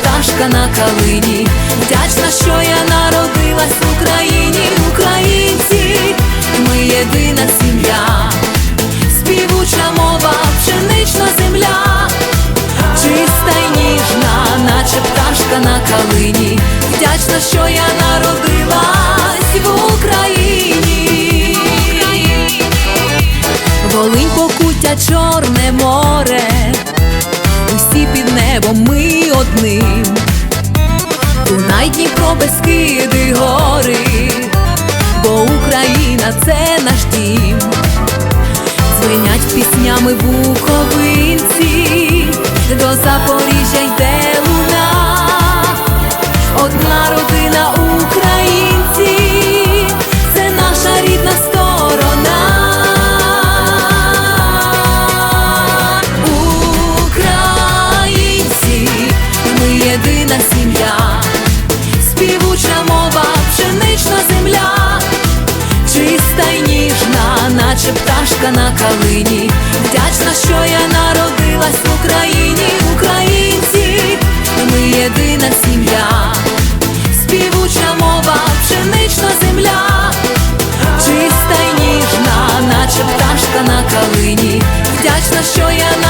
пташка на калині. Вдячна, що я народилась в Україні, українці, ми єдина сім'я, співуча мова, пшенична земля, чиста й ніжна, наче пташка на калині. Вдячна, що я народилась в Україні. Волинь покуття, чорне море, усі під небом ми одним. Піснями буковинці, до Запоріжжя йде луна, одна родина українців, це наша рідна сторона. Українці, ми єдина сім'я, співуча мова, пшенична земля, чиста й ніжна, наче пташка на калині. Єдина сім'я, співуча мова, пшенична земля, чиста й ніжна, наче пташка на калині. Вдячна, що я народилась